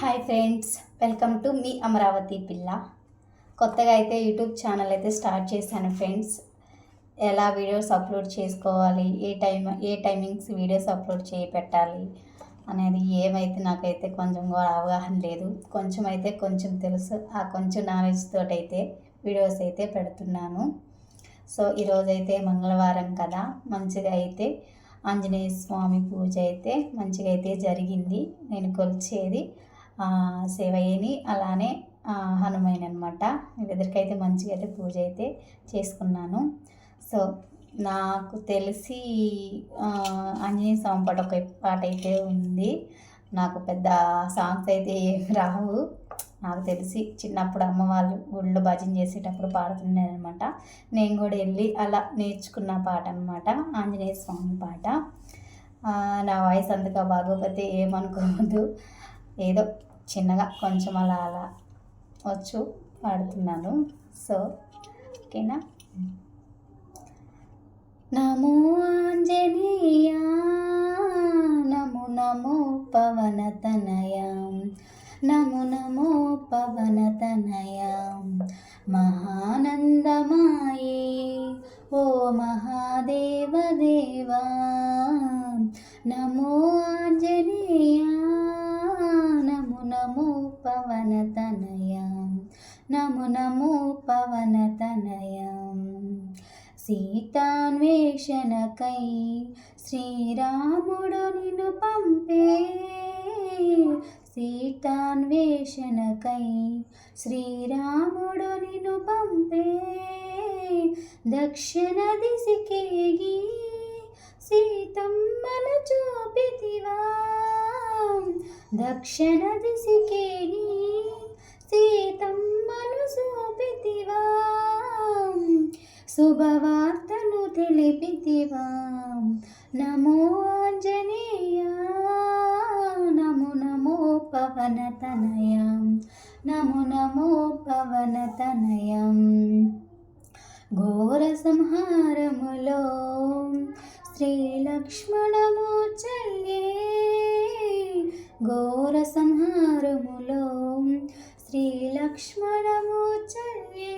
Hi friends welcome to మీ అమరావతి పిల్ల. కొత్తగా అయితే యూట్యూబ్ ఛానల్ అయితే స్టార్ట్ చేశాను ఫ్రెండ్స్. ఎలా వీడియోస్ అప్లోడ్ చేసుకోవాలి ఏ టైం ఏ టైమింగ్స్ వీడియోస్ అప్లోడ్ చేయ పెట్టాలి అనేది ఏమైతే నాకైతే కొంచెం కూడా అవగాహన లేదు. కొంచెం అయితే కొంచెం తెలుసు ఆ కొంచెం నాలెడ్జ్ తోటి అయితే వీడియోస్ అయితే పెడుతున్నాను. సో ఈరోజైతే మంగళవారం కదా మంచిగా అయితే ఆంజనేయ స్వామి పూజ అయితే మంచిగా అయితే జరిగింది. నేను కొలిచేది శివయ్యని అలానే హనుమైన అనమాట వీళ్ళిద్దరికైతే మంచిగా అయితే పూజ అయితే చేసుకున్నాను. సో నాకు తెలిసి ఆంజనేయ స్వామి పాట ఒక పాట అయితే ఉంది. నాకు పెద్ద సాంగ్స్ అయితే ఏమి రావు. నాకు తెలిసి చిన్నప్పుడు అమ్మ వాళ్ళు ఊళ్ళో భజన చేసేటప్పుడు పాడుతున్నారనమాట నేను కూడా వెళ్ళి అలా నేర్చుకున్న పాట అనమాట ఆంజనేయ స్వామి పాట. నా వాయిస్ అంతగా బాగోకపోతే ఏమనుకోవద్దు. ఏదో చిన్నగా కొంచెం అలా అలా వచ్చు పాడుతున్నాను సో ఓకేనా? నమో ఆంజనేయ నమో నమో పవనతనయ నమో నమో పవనతనయ. మహానందమాయే ఓ మహాదేవ దేవా నమో ఆంజనేయ నమో నమో పవనతనయ నము నమో పవనతనయ సీతాన్వేషణకై శ్రీరాముడు నిన్ను పంపే. సీతాన్వేషణకై శ్రీరాముడు నిన్ను పంపే. దక్షిణ దిశకేగి సీతమ్మను చూపితివా దక్షిణ దిశకేగి సీతమ్మను చూపితివా శుభవార్తను తెలిపితివా. నమో ఆంజనేయ నమో నమో పవనతనయ. నమో నమో పవనతనయ. ఘోర సంహారములో శ్రీలక్ష్మణము ఘోర సంహారములో శ్రీలక్ష్మణము చల్లే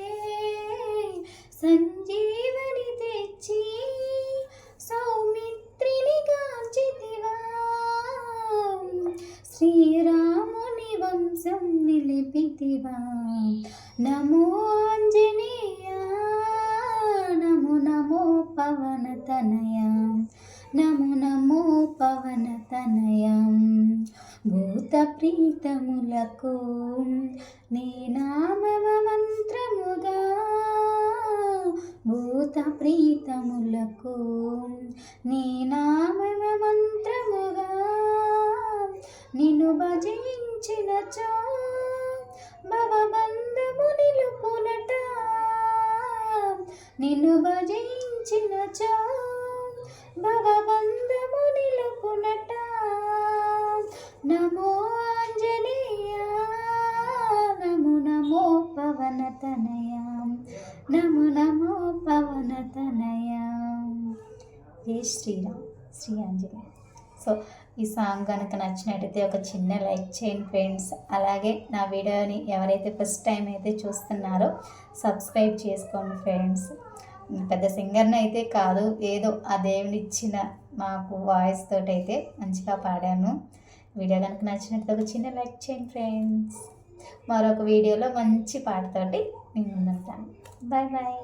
సంజీవని తెచ్చి సౌమిత్రిని కాచితివా శ్రీరాముని వంశం నిలిపితివా? నమో ఆంజనేయ నమో నమో పవనతనయ నమో నమో పవనతనయ భూత ప్రీతములకు నీ నామవ మంత్రముగా భూత ప్రీతములకు నీ నామవ మంత్రముగా నిన్ను భజించినచో భవబంధము నిలుపునట. నిన్ను భజించినచో భవబంధము నిలుపునట. నమో ఆంజనేయ నమో నమో పవనతనయ నమో నమో పవనతనయ జై శ్రీరామ్ శ్రీ ఆంజనేయ. సో ఈ సాంగ్ కనుక నచ్చినట్టయితే ఒక చిన్న లైక్ చేయండి ఫ్రెండ్స్. అలాగే నా వీడియోని ఎవరైతే ఫస్ట్ టైం అయితే చూస్తున్నారో సబ్స్క్రైబ్ చేసుకోండి ఫ్రెండ్స్. పెద్ద సింగర్ని అయితే కాదు ఏదో ఆ దేవుని ఇచ్చిన మాకు వాయిస్ తోటైతే మంచిగా పాడాను. వీడియో కనుక నచ్చినట్టు ఒక చిన్న లైక్ చేయండి ఫ్రెండ్స్. మరొక వీడియోలో మంచి పాటతోటి నేను ముందుంటాను. Bye bye